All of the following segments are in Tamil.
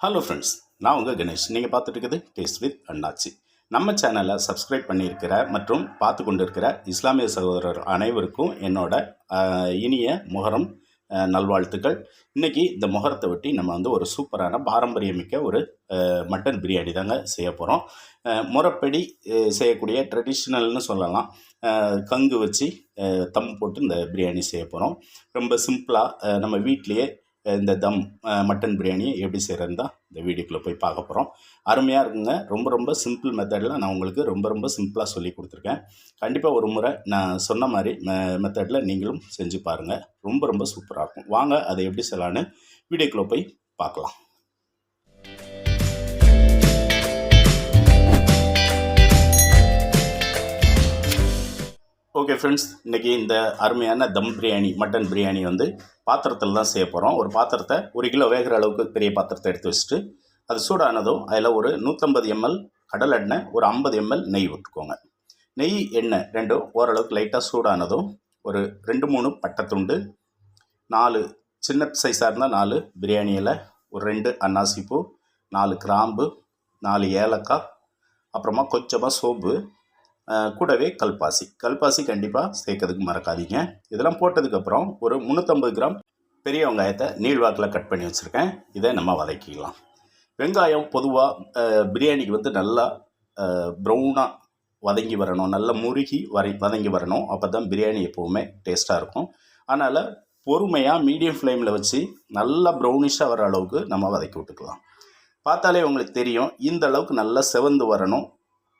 ஹலோ ஃப்ரெண்ட்ஸ் நான் உங்கள் கணேஷ். நீங்கள் பார்த்துட்டு இருக்குது டேஸ்ட் வித் அண்ணாச்சி நம்ம சேனலை சப்ஸ்கிரைப் பண்ணியிருக்கிற மற்றும் பார்த்து கொண்டிருக்கிற இஸ்லாமிய சகோதரர் அனைவருக்கும் என்னோட இனிய முகரம் நல்வாழ்த்துக்கள். இன்றைக்கி இந்த முகரத்தை ஒட்டி நம்ம வந்து ஒரு சூப்பரான பாரம்பரியமிக்க ஒரு மட்டன் பிரியாணி தாங்க செய்ய போகிறோம் முறைப்படி செய்யக்கூடிய ட்ரெடிஷ்னல்னு சொல்லலாம். கங்கு வச்சு தம் போட்டு இந்த பிரியாணி செய்ய போகிறோம் ரொம்ப சிம்பிளாக நம்ம வீட்டிலையே இந்த தம் மட்டன் பிரியாணி எப்படி செய்கிறது தான் இந்த வீடியோக்குள்ளே போய் பார்க்க போகிறோம் அருமையாக இருக்குங்க. ரொம்ப ரொம்ப சிம்பிள் மெத்தடில் நான் உங்களுக்கு ரொம்ப ரொம்ப சிம்பிளாக சொல்லி கொடுத்துருக்கேன். கண்டிப்பாக ஒரு முறை நான் சொன்ன மாதிரி மெத்தடில் நீங்களும் செஞ்சு பாருங்கள் ரொம்ப ரொம்ப சூப்பராக இருக்கும். வாங்க அதை எப்படி செய்யலான்னு வீடியோக்குள்ளே போய் பார்க்கலாம். ஓகே ஃப்ரெண்ட்ஸ் இன்றைக்கி இந்த அருமையான தம் பிரியாணி மட்டன் பிரியாணி வந்து பாத்திரத்தில் தான் செய்ய போகிறோம் ஒரு பாத்திரத்தை ஒரு கிலோ வேகிற அளவுக்கு பெரிய பாத்திரத்தை எடுத்து வச்சுட்டு அது சூடானதும் அதில் ஒரு நூற்றம்பது எம்எல் கடல் எண்ணெய் ஒரு ஐம்பது எம்எல் நெய் விட்டுக்கோங்க நெய் எண்ணெய் ரெண்டும் ஓரளவுக்கு லைட்டாக சூடானதும் ஒரு ரெண்டு மூணு பட்டைத்துண்டு நாலு சின்ன சைஸாக இருந்தால் நாலு பிரியாணியில் ஒரு ரெண்டு அன்னாசிப்பூ நாலு கிராம்பு நாலு ஏலக்காய் அப்புறமா கொஞ்சமாக சோம்பு கூடவே கல்பாசி. கல்பாசி கண்டிப்பாக சேர்க்கறதுக்கு மறக்காதீங்க. இதெல்லாம் போட்டதுக்கப்புறம் ஒரு முந்நூற்றம்பது கிராம் பெரிய வெங்காயத்தை நீள்வாக்கில் கட் பண்ணி வச்சுருக்கேன். இதை நம்ம வதக்கிக்கலாம் வெங்காயம் பொதுவாக பிரியாணிக்கு வந்து நல்லா ப்ரௌனாக வதங்கி வரணும். நல்லா முருகி வரை வதங்கி வரணும். அப்போ தான் பிரியாணி எப்போவுமே டேஸ்ட்டாக இருக்கும். அதனால் பொறுமையாக மீடியம் ஃப்ளேமில் வச்சு நல்லா ப்ரௌனிஷாக வர அளவுக்கு நம்ம வதக்கி விட்டுக்கலாம். பார்த்தாலே உங்களுக்கு தெரியும் இந்த அளவுக்கு நல்லா செவந்து வரணும்.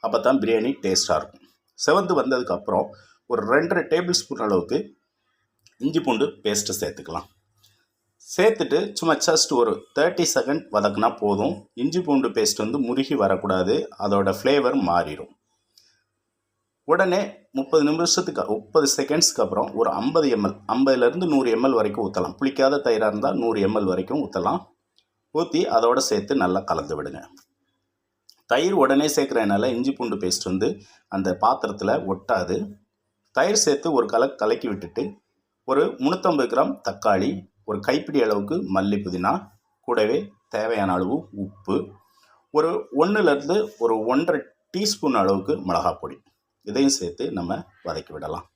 அப்போ தான் பிரியாணி டேஸ்ட்டாக இருக்கும். செவந்து வந்ததுக்கப்புறம் ஒரு ரெண்டரை டேபிள் ஸ்பூன் அளவுக்கு இஞ்சி பூண்டு பேஸ்ட்டு சேர்த்துக்கலாம். சேர்த்துட்டு சும்மா ஜஸ்ட் ஒரு தேர்ட்டி செகண்ட் வதக்குனா போதும். இஞ்சி பூண்டு பேஸ்ட் வந்து முருகி வரக்கூடாது. அதோட ஃப்ளேவர் மாறிடும். உடனே முப்பது நிமிஷத்துக்கு முப்பது செகண்ட்ஸ்க்கு அப்புறம் ஒரு ஐம்பது எம்எல் ஐம்பதுலேருந்து நூறு எம்எல் வரைக்கும் ஊற்றலாம் புளிக்காத தயிராக இருந்தால் நூறு எம்எல் வரைக்கும் ஊற்றலாம் ஊற்றி அதோட சேர்த்து நல்லா கலந்து விடுங்க. தயிர் உடனே சேர்க்குறதுனால இஞ்சி பூண்டு பேஸ்ட் வந்து அந்த பாத்திரத்தில் ஒட்டாது. தயிர் சேர்த்து ஒரு கல கலக்கி விட்டுட்டு ஒரு முந்நூற்றம்பது கிராம் தக்காளி ஒரு கைப்பிடி அளவுக்கு மல்லி புதினா கூடவே தேவையான அளவு உப்பு ஒரு ஒன்றுலேருந்து ஒரு ஒன்றரை டீஸ்பூன் அளவுக்கு மிளகாய் பொடி. இதையும் சேர்த்து நம்ம வதக்கி விடலாம்.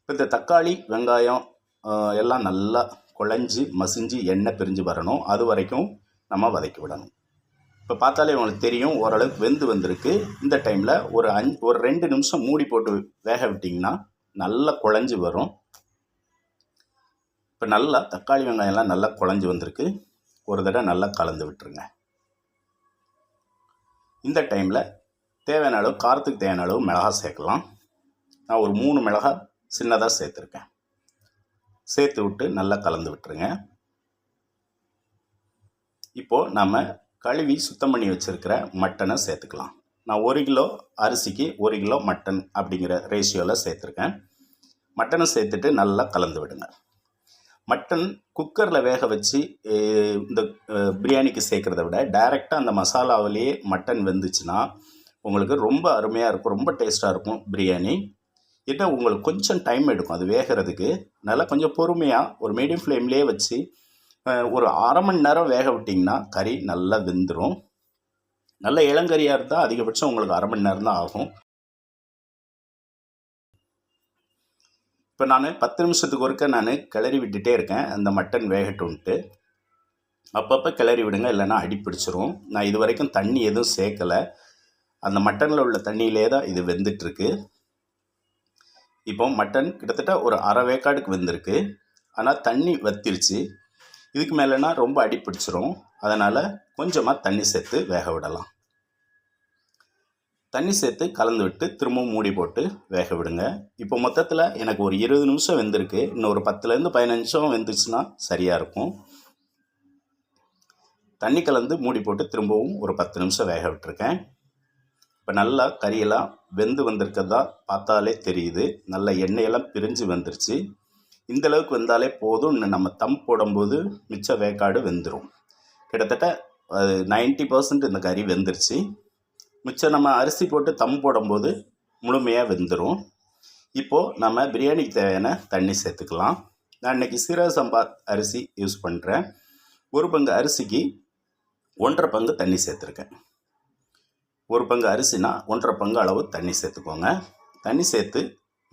இப்போ இந்த தக்காளி வெங்காயம் எல்லாம் நல்லா குழஞ்சி மசிஞ்சு எண்ணெய் பிரிஞ்சு வரணும். அது வரைக்கும் நம்ம வதக்கி விடணும். இப்போ பார்த்தாலே உங்களுக்கு தெரியும் ஓரளவுக்கு வெந்து வந்திருக்கு. இந்த டைமில் ஒரு அஞ்சு ஒரு ரெண்டு நிமிஷம் மூடி போட்டு வேக விட்டிங்கன்னா நல்லா குழஞ்சி வரும். இப்போ நல்லா தக்காளி வெங்காயம்லாம் நல்லா குழஞ்சி வந்திருக்கு. ஒரு தடவை நல்லா கலந்து விட்டுருங்க. இந்த டைமில் தேவையான அளவு காரத்துக்கு தேவையான அளவு மிளகா சேர்க்கலாம். நான் ஒரு மூணு மிளகா சின்னதாக சேர்த்துருக்கேன். சேர்த்து விட்டு நல்லா கலந்து விட்டுருங்க. இப்போது நம்ம கழுவி சுத்தம் பண்ணி வச்சுருக்கிற மட்டனை சேர்த்துக்கலாம். நான் ஒரு கிலோ அரிசிக்கு ஒரு கிலோ மட்டன் அப்படிங்கிற ரேஷியோவில் சேர்த்துருக்கேன். மட்டனை சேர்த்துட்டு நல்லா கலந்து விடுங்க. மட்டன் குக்கரில் வேக வச்சு இந்த பிரியாணிக்கு சேர்க்குறத விட டைரெக்டாக அந்த மசாலாவிலேயே மட்டன் வெந்துச்சுன்னா உங்களுக்கு ரொம்ப அருமையாக இருக்கும் ரொம்ப டேஸ்ட்டாக இருக்கும் பிரியாணி. ஏன்னா உங்களுக்கு கொஞ்சம் டைம் எடுக்கும் அது வேகிறதுக்கு. நல்லா கொஞ்சம் பொறுமையாக ஒரு மீடியம் ஃப்ளேம்லேயே வச்சு ஒரு அரை மணி நேரம் வேக விட்டிங்கன்னா கறி நல்லா வெந்துடும் நல்ல இளங்கறியாக இருந்தால் அதிகபட்சம் உங்களுக்கு அரை மணி நேரம் தான் ஆகும். இப்போ நான் பத்து நிமிஷத்துக்கு ஒருக்க நான் கிளறி விட்டுட்டே இருக்கேன். அந்த மட்டன் வேகட்டும்ட்டு அப்பப்போ கிளறி விடுங்க இல்லைன்னா அடி பிடிச்சிரும். நான் இது வரைக்கும் தண்ணி எதுவும் சேர்க்கலை. அந்த மட்டனில் உள்ள தண்ணியிலே தான் இது வெந்துட்டுருக்கு. இப்போ மட்டன் கிட்டத்தட்ட ஒரு அரை வேக்காடுக்கு வெந்திருக்கு. ஆனால் தண்ணி வத்திருச்சு. இதுக்கு மேலேனா ரொம்ப அடி பிடிச்சிரும். அதனால் கொஞ்சமாக தண்ணி சேர்த்து வேக விடலாம். தண்ணி சேர்த்து கலந்து விட்டு திரும்பவும் மூடி போட்டு வேக விடுங்க. இப்போ மொத்தத்தில் எனக்கு ஒரு இருபது நிமிஷம் வெந்திருக்கு. இன்னும் ஒரு பத்துலேருந்து பதினஞ்சு நிமிஷம் வெந்துச்சுன்னா சரியாக இருக்கும். தண்ணி கலந்து மூடி போட்டு திரும்பவும் ஒரு பத்து நிமிஷம் வேக விட்டுருக்கேன். இப்போ நல்லா கறியெல்லாம் வெந்து வந்திருக்கதா பார்த்தாலே தெரியுது. நல்ல எண்ணெயெல்லாம் பிரிஞ்சு வந்துருச்சு. இந்த அளவுக்கு வந்தாலே போதும். நம்ம தம் போடும்போது மிச்ச வேக்காடு வெந்துடும் கிட்டத்தட்ட அது நைன்ட்டி பர்சன்ட் இந்த கறி வெந்துருச்சு. மிச்சம் நம்ம அரிசி போட்டு தம் போடும்போது முழுமையாக வெந்துடும் இப்போது நம்ம பிரியாணிக்கு தேவையான தண்ணி சேர்த்துக்கலாம். நான் இன்றைக்கி சீரக சம்பா அரிசி யூஸ் பண்ணுறேன் ஒரு பங்கு அரிசிக்கு ஒன்றரை பங்கு தண்ணி சேர்த்துருக்கேன். ஒரு பங்கு அரிசினா ஒன்றரை பங்கு அளவு தண்ணி சேர்த்துக்கோங்க. தண்ணி சேர்த்து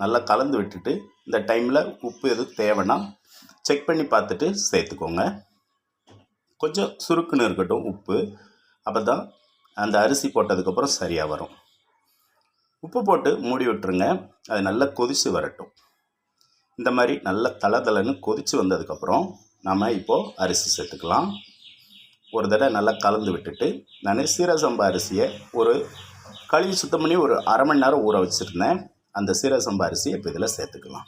நல்லா கலந்து விட்டுட்டு இந்த டைமில் உப்பு எதுவும் தேவைன்னா செக் பண்ணி பார்த்துட்டு சேர்த்துக்கோங்க. கொஞ்சம் சுருக்குன்னு இருக்கட்டும் உப்பு. அப்போ தான் அந்த அரிசி போட்டதுக்கப்புறம் சரியாக வரும். உப்பு போட்டு மூடி விட்டுருங்க. அது நல்லா கொதித்து வரட்டும். இந்த மாதிரி நல்லா தளதளன்னு கொதித்து வந்ததுக்கப்புறம் நாம் இப்போது அரிசி சேர்த்துக்கலாம். ஒரு தடவை நல்லா கலந்து விட்டுட்டு நான் சீரக சம்பா அரிசியை ஒரு கழுவி சுத்தம் பண்ணி ஒரு அரை மணி நேரம் ஊற வச்சுருந்தேன். அந்த சீரசம்பா அரிசியை இப்போ இதில் சேர்த்துக்கலாம்.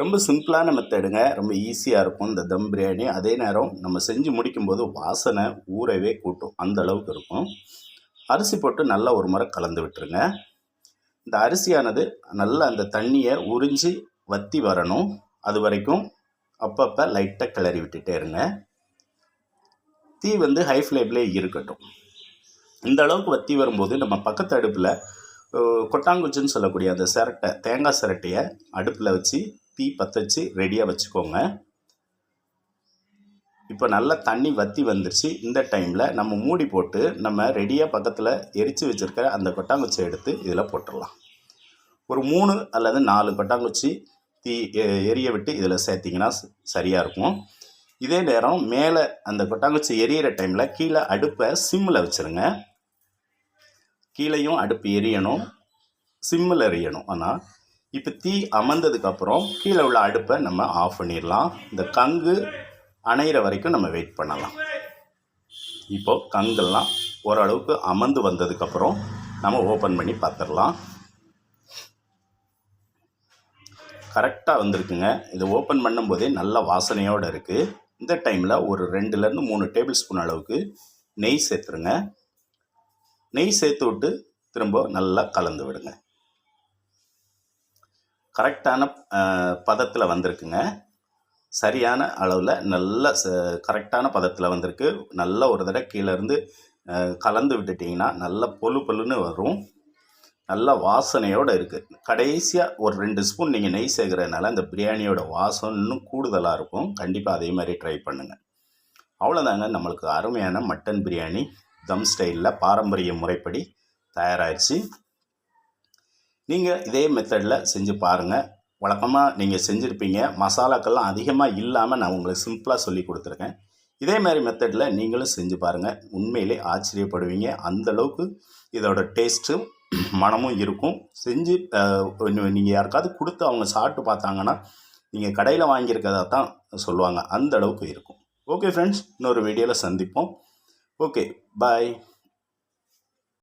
ரொம்ப சிம்பிளான மெத்தடுங்க ரொம்ப ஈஸியாக இருக்கும் இந்த தம் பிரியாணி. அதே நேரம் நம்ம செஞ்சு முடிக்கும்போது வாசனை ஊறவே கூட்டும். அந்த அளவுக்கு இருக்கும். அரிசி போட்டு நல்லா ஒரு முறை கலந்து விட்டுருங்க. இந்த அரிசியானது நல்லா அந்த தண்ணியை உறிஞ்சி வற்றி வரணும். அது வரைக்கும் அப்பப்போ லைட்டாக கிளறி விட்டுட்டே இருங்க. தீ வந்து ஹை ஃப்ளேம்லேயே இருக்கட்டும். இந்த அளவுக்கு வற்றி வரும்போது நம்ம பக்கத்து அடுப்பில் கொட்டாங்குச்சின்னு சொல்லக்கூடிய அந்த சிரட்டை தேங்காய் சிரட்டையை அடுப்பில் வச்சு தீ பற்ற வச்சு ரெடியாக வச்சுக்கோங்க. இப்போ நல்லா தண்ணி வற்றி வந்துருச்சு. இந்த டைமில் நம்ம மூடி போட்டு நம்ம ரெடியாக பக்கத்தில் எரித்து வச்சுருக்கிற அந்த கொட்டாங்குச்சியை எடுத்து இதில் போட்டுடலாம். ஒரு மூணு அல்லது நாலு கொட்டாங்குச்சி தீ எ- எரிய விட்டு இதில் சேர்த்திங்கன்னா சரியாக இருக்கும். இதே நேரம் மேலே அந்த கொட்டாங்குச்சி எரியிற டைமில் கீழே அடுப்பை சிம்மில் வச்சுருங்க. கீழேயும் அடுப்பு எரியணும் சிம்மில் எரியணும். ஆனால் இப்போ தீ அமர்ந்ததுக்கப்புறம் கீழே உள்ள அடுப்பை நம்ம ஆஃப் பண்ணிடலாம். இந்த கங்கு அணையிற வரைக்கும் நம்ம வெயிட் பண்ணலாம். இப்போது கங்கெல்லாம் ஓரளவுக்கு அமர்ந்து வந்ததுக்கப்புறம் நம்ம ஓப்பன் பண்ணி பார்த்துடலாம். கரெக்டாக வந்திருக்குங்க. இது ஓப்பன் பண்ணும்போதே நல்ல வாசனையோடு இருக்குது இந்த டைமில் ஒரு ரெண்டுலேருந்து மூணு டேபிள் ஸ்பூன் அளவுக்கு நெய் சேர்த்துருங்க. நெய் சேர்த்து விட்டு திரும்ப நல்லா கலந்து விடுங்க. கரெக்டான பதத்தில் வந்திருக்குங்க. சரியான அளவில் நல்ல ச கரெக்டான பதத்தில் வந்திருக்கு. நல்ல ஒரு தடவை கீழேருந்து கலந்து விட்டுட்டிங்கன்னா நல்ல பொழு பொழுன்னு வரும். நல்ல வாசனையோடு இருக்குது கடைசியாக ஒரு ரெண்டு ஸ்பூன் நீங்கள் நெய் சேர்க்குறதுனால அந்த பிரியாணியோட வாசம் இன்னும் கூடுதலாக இருக்கும். கண்டிப்பாக அதே மாதிரி ட்ரை பண்ணுங்கள் அவ்வளோதாங்க நம்மளுக்கு அருமையான மட்டன் பிரியாணி. தம் ஸ்டைலில் பாரம்பரிய முறைப்படி தயாராகிடுச்சு நீங்கள் இதே மெத்தடில் செஞ்சு பாருங்கள் வழக்கமாக நீங்கள் செஞ்சுருப்பீங்க. மசாலாக்கள்லாம் அதிகமாக இல்லாமல் நான் உங்களுக்கு சிம்பிளாக சொல்லி கொடுத்துருக்கேன். இதே மாதிரி மெத்தடில் நீங்களும் செஞ்சு பாருங்கள் உண்மையிலே ஆச்சரியப்படுவீங்க. அந்த அளவுக்கு இதோட டேஸ்ட்டும் மனமும் இருக்கும். செஞ்சு நீங்கள் யாருக்காவது கொடுத்து அவங்க சாப்பிட்டு பார்த்தாங்கன்னா நீங்கள் கடையில் வாங்கியிருக்கதா தான் சொல்லுவாங்க. அந்த அளவுக்கு இருக்கும். ஓகே ஃப்ரெண்ட்ஸ் இன்னொரு வீடியோவில் சந்திப்போம். Okay bye